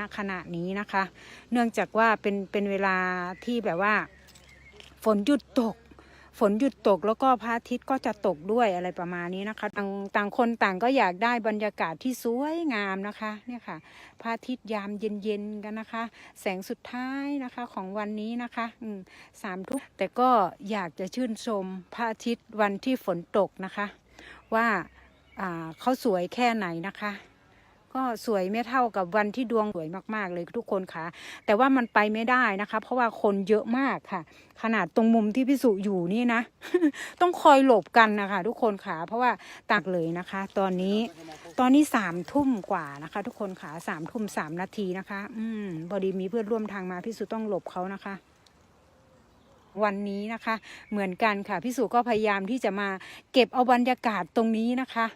ณขณะนี้นะคะ เนื่องจากว่าเป็นเป็นเวลาที่แบบว่า ฝนหยุดตก ฝนหยุดตกแล้วก็พระอาทิตย์ก็จะตกด้วยอะไรประมาณนี้นะคะ ต่างต่างคนต่างก็อยากได้บรรยากาศที่สวยงามนะคะ เนี่ยค่ะพระอาทิตย์ยามเย็นๆกันนะคะ แสงสุดท้ายนะคะของวันนี้นะคะสามทุ่มแต่ก็อยากจะชื่นชมพระอาทิตย์วันที่ฝนตกนะคะ ว่าเขาสวยแค่ไหนนะคะ ก็สวยไม่เท่ากับวันที่ดวงสวยมากๆเลยทุกคนค่ะ แต่ว่ามันไปไม่ได้นะคะ เพราะว่าคนเยอะมากค่ะ ขนาดตรงมุมที่พิสุอยู่นี่นะ ต้องคอยหลบกันนะคะ ทุกคนค่ะ เพราะว่าตักเลยนะคะ ตอนนี้ตอนนี้สามทุ่มกว่านะคะ ทุกคนค่ะสามทุ่มสามนาทีนะคะ อืมพอดีมีเพื่อนร่วมทางมาพิสุต้องหลบเขานะคะ วันนี้นะคะ เหมือนกันค่ะพี่สุก็พยายามที่จะมาเก็บเอาบรรยากาศตรงนี้นะคะ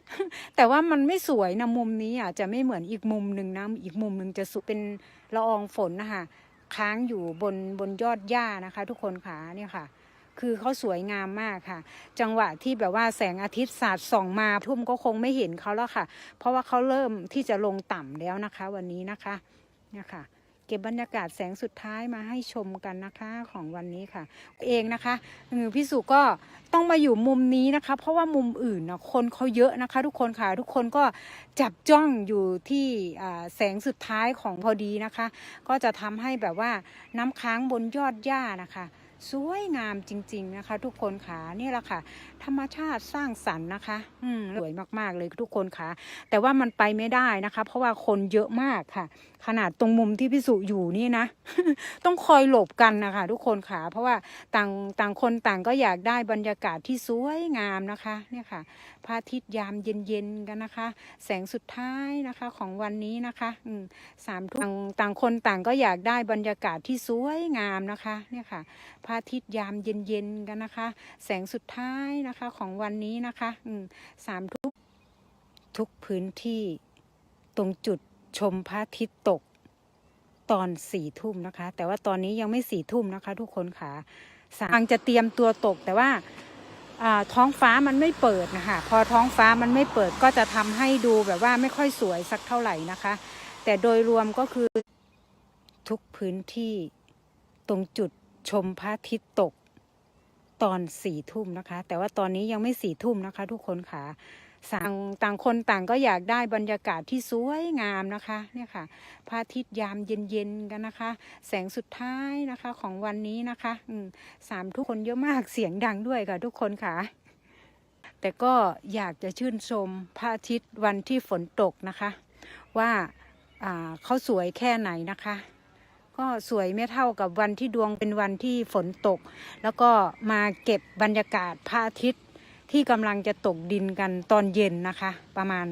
แต่ว่ามันไม่สวยนะมุมนี้อะจะไม่เหมือนอีกมุมหนึ่งนะอีกมุมหนึ่งจะสุเป็นละอองฝนนะคะค้างอยู่บนบนยอดหญ้านะคะ ทุกคนค่ะเนี่ยค่ะ คือเขาสวยงามมากค่ะ จังหวะที่แบบว่าแสงอาทิตย์สาดส่องมาทุ่มก็คงไม่เห็นเขาแล้วค่ะ เพราะว่าเขาเริ่มที่จะลงต่ำแล้วนะคะ วันนี้นะคะเนี่ยค่ะ เก็บบรรยากาศแสงสุดท้ายมาให้ชมกันนะคะของวันนี้ค่ะ เองนะคะพี่สุก็ต้องมาอยู่มุมนี้นะคะ เพราะว่ามุมอื่นนะคนเขาเยอะนะคะ ทุกคนค่ะทุกคนก็จับจ้องอยู่ที่แสงสุดท้ายของพอดีนะคะ ก็จะทำให้แบบว่าน้ำค้างบนยอดหญ้านะคะ สวยงามจริง ๆนะคะ ทุกคนค่ะนี่แหละค่ะ ธรรมชาติสร้างสรรค์นะคะ อืมสวยมากๆเลยทุกคนค่ะ แต่ว่ามันไปไม่ได้นะคะ เพราะว่าคนเยอะมากค่ะ ขนาดตรงมุมที่พิสุอยู่นี่นะ ต้องคอยหลบกันนะคะ ทุกคนค่ะ เพราะว่าต่างต่างคนต่างก็อยากได้บรรยากาศที่สวยงามนะคะเนี่ยค่ะพระอาทิตย์ยามเย็นๆกันนะคะ แสงสุดท้ายนะคะของวันนี้นะคะอืมสามทุ่มต่างต่างคนต่างก็อยากได้บรรยากาศที่สวยงามนะคะ เนี่ยค่ะพระอาทิตย์ยามเย็นๆกันนะคะ แสงสุดท้ายนะคะของวันนี้นะคะสามทุกทุกพื้นที่ตรงจุดชมพระอาทิตย์ตกตอนสี่ทุ่มนะคะ แต่ว่าตอนนี้ยังไม่สี่ทุ่มนะคะ ทุกคนค่ะสางจะเตรียมตัวตกแต่ว่าอ่าท้องฟ้ามันไม่เปิดนะคะพอท้องฟ้ามันไม่เปิดก็จะทำให้ดูแบบว่าไม่ค่อยสวยสักเท่าไหร่นะคะ แต่โดยรวมก็คือทุกพื้นที่ตรงจุด ชมพระอาทิตย์ตกตอนสี่ทุ่มนะคะ แต่ว่าตอนนี้ยังไม่สี่ทุ่มนะคะ ทุกคนค่ะต่างต่างคนต่างก็อยากได้บรรยากาศที่สวยงามนะคะ เนี่ยค่ะพระอาทิตย์ยามเย็นๆกันนะคะ แสงสุดท้ายนะคะของวันนี้นะคะสามทุกคนเยอะมากเสียงดังด้วยค่ะทุกคนค่ะ แต่ก็อยากจะชื่นชมพระอาทิตย์วันที่ฝนตกนะคะ ว่าเขาสวยแค่ไหนนะคะ ก็สวยไม่เท่ากับวันที่ดวงเป็นวันที่ฝนตก แล้วก็มาเก็บบรรยากาศพระอาทิตย์ที่กำลังจะตกดินกันตอนเย็นนะคะ ประมาณ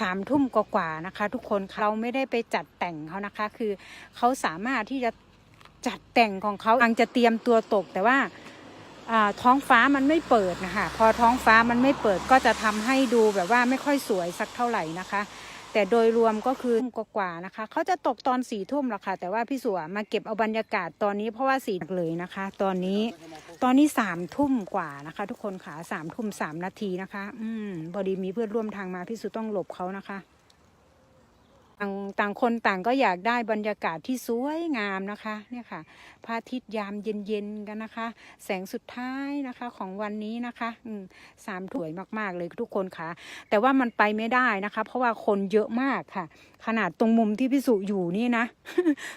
สามทุ่มกว่าๆนะคะ ทุกคนเราไม่ได้ไปจัดแต่งเขานะคะ คือเขาสามารถที่จะจัดแต่งของเขากำลังจะเตรียมตัวตก แต่ว่าท้องฟ้ามันไม่เปิดนะคะพอท้องฟ้ามันไม่เปิดก็จะทำให้ดูแบบว่าไม่ค่อยสวยสักเท่าไหร่นะคะ แต่โดยรวมก็คือทุ่มกว่าๆนะคะ เขาจะตกตอนสี่ทุ่มหรอกค่ะ แต่ว่าพี่สัวมาเก็บเอาบรรยากาศตอนนี้เพราะว่าสี่เลยนะคะ ตอนนี้ตอนนี้สามทุ่มกว่านะคะ ทุกคนค่ะสามทุ่มสามนาทีนะคะ อืมพอดีมีเพื่อนร่วมทางมาพี่สุต้องหลบเขานะคะ ต่างต่างคนต่างก็อยากได้บรรยากาศที่สวยงามนะคะเนี่ยค่ะพระอาทิตย์ยามเย็นๆกันนะคะ แสงสุดท้ายนะคะของวันนี้นะคะอืมสามถุยมากๆเลยทุกคนค่ะ แต่ว่ามันไปไม่ได้นะคะ เพราะว่าคนเยอะมากค่ะ ขนาดตรงมุมที่พี่สุอยู่นี่นะ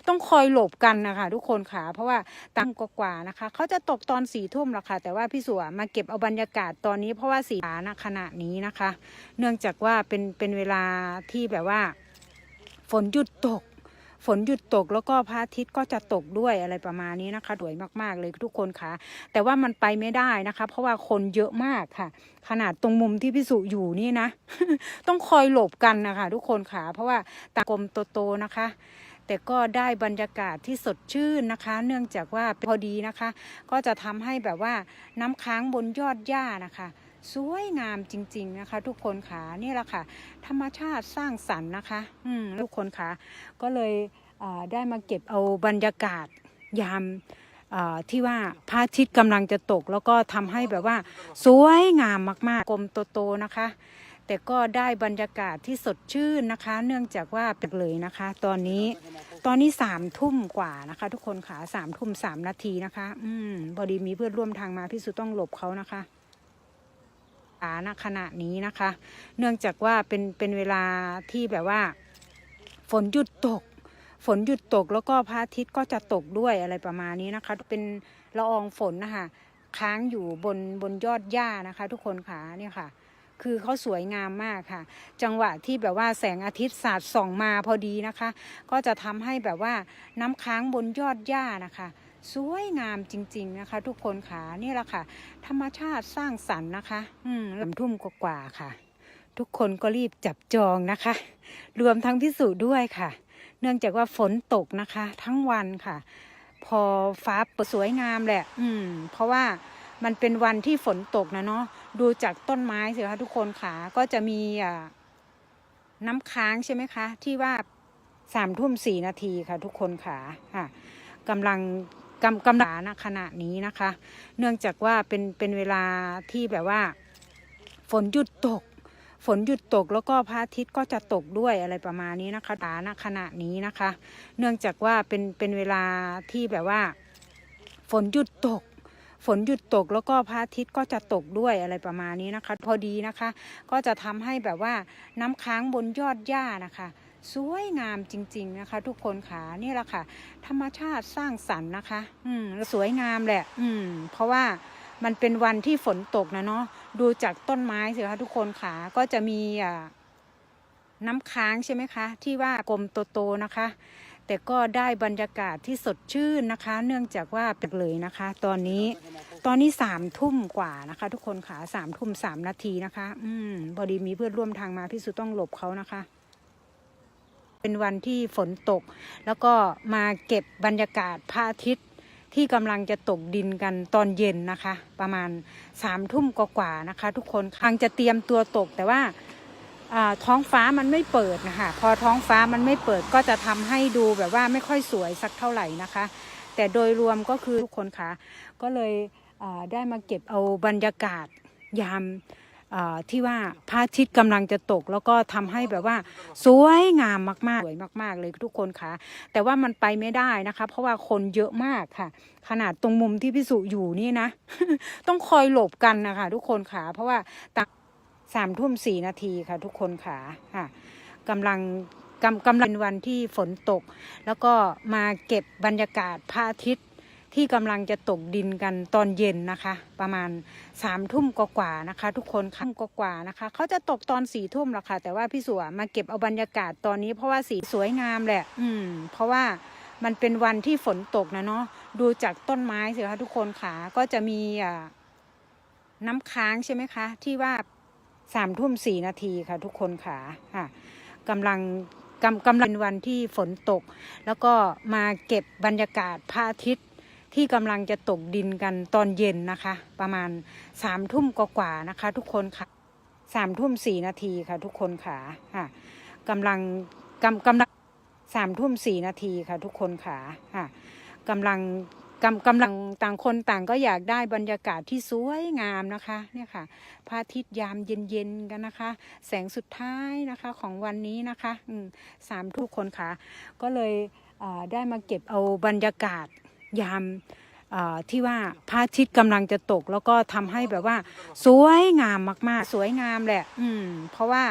ต้องคอยหลบกันนะคะ ทุกคนค่ะ เพราะว่าตั้งกว่าๆนะคะเขาจะตกตอนสี่ทุ่มหรอกค่ะ แต่ว่าพี่สุมาเก็บเอาบรรยากาศตอนนี้เพราะว่าสีฟ้าขณะนี้นะคะ เนื่องจากว่าเป็นเป็นเวลาที่แบบว่า ฝนหยุดตก ฝนหยุดตกแล้วก็พระอาทิตย์ก็จะตกด้วยอะไรประมาณนี้นะคะสวยมากๆเลยทุกคนค่ะ แต่ว่ามันไปไม่ได้นะคะ เพราะว่าคนเยอะมากค่ะ ขนาดตรงมุมที่พี่สุอยู่นี่นะ ต้องคอยหลบกันนะคะ ทุกคนค่ะ เพราะว่าตากลมโตๆนะคะแต่ก็ได้บรรยากาศที่สดชื่นนะคะ เนื่องจากว่าพอดีนะคะ ก็จะทำให้แบบว่าน้ำค้างบนยอดหญ้านะคะ สวยงามจริง ๆนะคะ ทุกคนค่ะนี่แหละค่ะ ธรรมชาติสร้างสรรค์นะคะ อืมทุกคนค่ะ ก็เลยได้มาเก็บเอาบรรยากาศยามที่ว่าพระอาทิตย์กำลังจะตก แล้วก็ทำให้แบบว่า สวยงามมากๆกลมโตๆนะคะ แต่ก็ได้บรรยากาศที่สดชื่นนะคะ เนื่องจากว่าเป็นเลยนะคะ ตอนนี้ตอนนี้สามทุ่มกว่านะคะ ทุกคนค่ะสามทุ่มสามนาทีนะคะ อืมพอดีมีเพื่อนร่วมทางมาพี่สุต้องหลบเขานะคะาณขณะนี้นะคะ เนื่องจากว่าเป็นเป็นเวลาที่แบบว่า ฝนหยุดตก ฝนหยุดตกแล้วก็พระอาทิตย์ก็จะตกด้วยอะไรประมาณนี้นะคะ เป็นละอองฝนนะคะค้างอยู่บนบนยอดหญ้านะคะ ทุกคนค่ะเนี่ยค่ะ คือเขาสวยงามมากค่ะ จังหวะที่แบบว่าแสงอาทิตย์สาดส่องมาพอดีนะคะ ก็จะทำให้แบบว่าน้ำค้างบนยอดหญ้านะคะ สวยงามจริง ๆนะคะ ทุกคนค่ะนี่แหละค่ะ ธรรมชาติสร้างสรรค์นะคะ อืมลำทุ่มกว่าๆค่ะ ทุกคนก็รีบจับจองนะคะ รวมทั้งพิสูจน์ด้วยค่ะ เนื่องจากว่าฝนตกนะคะ ทั้งวันค่ะ พอฟ้าเปิดสวยงามแหละ อืม เพราะว่ามันเป็นวันที่ฝนตกนะเนาะดูจากต้นไม้สิคะทุกคนค่ะ ก็จะมีอ่าน้ำค้างใช่ไหมคะ ที่ว่าสามทุ่มสี่นาทีค่ะ ทุกคนค่ะค่ะกำลัง กำกำลังณขณะนี้นะคะ เนื่องจากว่าเป็นเป็นเวลาที่แบบว่า ฝนหยุดตก ฝนหยุดตกแล้วก็พระอาทิตย์ก็จะตกด้วยอะไรประมาณนี้นะคะตาณขณะนี้นะคะ เนื่องจากว่าเป็นเป็นเวลาที่แบบว่า ฝนหยุดตกฝนหยุดตกแล้วก็พระอาทิตย์ก็จะตกด้วยอะไรประมาณนี้นะคะ พอดีนะคะ ก็จะทำให้แบบว่าน้ำค้างบนยอดหญ้านะคะ สวยงามจริง ๆนะคะ ทุกคนค่ะนี่แหละค่ะ ธรรมชาติสร้างสรรค์นะคะ อืมสวยงามแหละ อืม เพราะว่ามันเป็นวันที่ฝนตกนะเนาะดูจากต้นไม้สิคะทุกคนค่ะก็จะมีอ่าน้ำค้างใช่ไหมคะ ที่ว่ากลมโตๆนะคะ แต่ก็ได้บรรยากาศที่สดชื่นนะคะ เนื่องจากว่าเป็นเลยนะคะ ตอนนี้ตอนนี้สามทุ่มกว่านะคะ ทุกคนค่ะสามทุ่มสามนาทีนะคะ อืมพอดีมีเพื่อนร่วมทางมาพี่สุต้องหลบเขานะคะ เป็นวันที่ฝนตก แล้วก็มาเก็บบรรยากาศพระอาทิตย์ที่กำลังจะตกดินกันตอนเย็นนะคะ ประมาณสามทุ่มกว่าๆนะคะ ทุกคนกำลังจะเตรียมตัวตกแต่ว่าท้องฟ้ามันไม่เปิดนะคะพอท้องฟ้ามันไม่เปิดก็จะทำให้ดูแบบว่าไม่ค่อยสวยสักเท่าไหร่นะคะ แต่โดยรวมก็คือทุกคนคะก็เลยได้มาเก็บเอาบรรยากาศยาม ที่ว่าพระอาทิตย์กำลังจะตก แล้วก็ทำให้แบบว่าสวยงามมากๆสวยมาก ๆ เลยทุกคนคะแต่ว่ามันไปไม่ได้นะคะ เพราะว่าคนเยอะมากค่ะ ขนาดตรงมุมที่พิสุอยู่นี่นะ ต้องคอยหลบกันนะคะ ทุกคนค่ะ เพราะว่าตาสามทุ่มสี่นาทีค่ะ ทุกคนค่ะค่ะกำลังกำกำลังเป็นวันที่ฝนตก แล้วก็มาเก็บบรรยากาศพระอาทิตย์ ที่กำลังจะตกดินกันตอนเย็นนะคะ ประมาณสามทุ่มกว่าๆนะคะ ทุกคนค่ะกว่าๆนะคะเขาจะตกตอนสี่ทุ่มหรอกค่ะ แต่ว่าพี่สัวมาเก็บเอาบรรยากาศตอนนี้ เพราะว่าสีสวยงามแหละ อืม เพราะว่ามันเป็นวันที่ฝนตกนะเนาะดูจากต้นไม้สิคะทุกคนค่ะก็จะมีอ่าน้ำค้างใช่ไหมคะ ที่ว่าสามทุ่มสี่นาทีค่ะ ทุกคนค่ะค่ะกำลังกำกำลังเป็นวันที่ฝนตก แล้วก็มาเก็บบรรยากาศพระอาทิตย์ ที่กำลังจะตกดินกันตอนเย็นนะคะ ประมาณสามทุ่มกว่าๆนะคะ ทุกคนค่ะสามทุ่มสี่นาทีค่ะ ทุกคนค่ะค่ะกำลังกำกำลังสามทุ่มสี่นาทีค่ะ ทุกคนค่ะค่ะกำลังกำกำลังต่างคนต่างก็อยากได้บรรยากาศที่สวยงามนะคะเนี่ยค่ะพระอาทิตย์ยามเย็นๆกันนะคะ แสงสุดท้ายนะคะของวันนี้นะคะสามทุกคนค่ะ ก็เลยได้มาเก็บเอาบรรยากาศ ยามที่ว่าพระอาทิตย์กำลังจะตก แล้วก็ทำให้แบบว่า สวยงามมากๆ สวยงามแหละ อืม เพราะว่า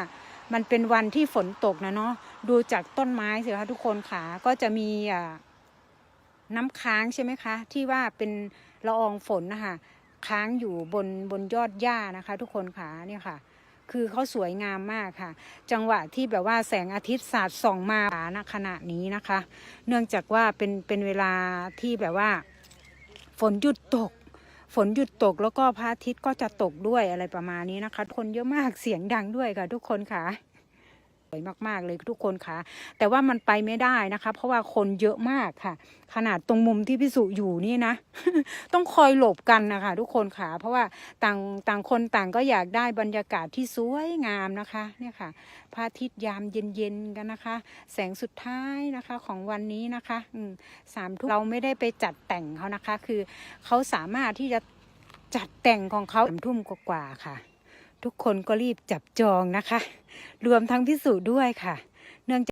มันเป็นวันที่ฝนตกนะเนาะดูจากต้นไม้สิคะทุกคนค่ะก็จะมีน้ำค้างใช่ไหมคะ ที่ว่าเป็นละอองฝนนะคะค้างอยู่บนบนยอดหญ้านะคะ ทุกคนค่ะเนี่ยค่ะ คือเขาสวยงามมากค่ะ จังหวะที่แบบว่าแสงอาทิตย์สาดส่องมาณขณะนี้นะคะ เนื่องจากว่าเป็นเป็นเวลาที่แบบว่า ฝนหยุดตก ฝนหยุดตกแล้วก็พระอาทิตย์ก็จะตกด้วยอะไรประมาณนี้นะคะ คนเยอะมากเสียงดังด้วยค่ะทุกคนค่ะ สวยมากๆเลยทุกคนค่ะ แต่ว่ามันไปไม่ได้นะคะ เพราะว่าคนเยอะมากค่ะ ขนาดตรงมุมที่พิสุอยู่นี่นะ ต้องคอยหลบกันนะคะทุกคนค่ะ เพราะว่าต่างต่างคนต่างก็อยากได้บรรยากาศที่สวยงามนะคะเนี่ยค่ะพระอาทิตย์ยามเย็นๆกันนะคะ แสงสุดท้ายนะคะของวันนี้นะคะสามทุ่มเราไม่ได้ไปจัดแต่งเขานะคะ คือเขาสามารถที่จะจัดแต่งของเขาสามทุ่มกว่าๆค่ะ ทุกคนก็รีบจับจองนะคะ รวมทั้งพิสูจน์ด้วยค่ะ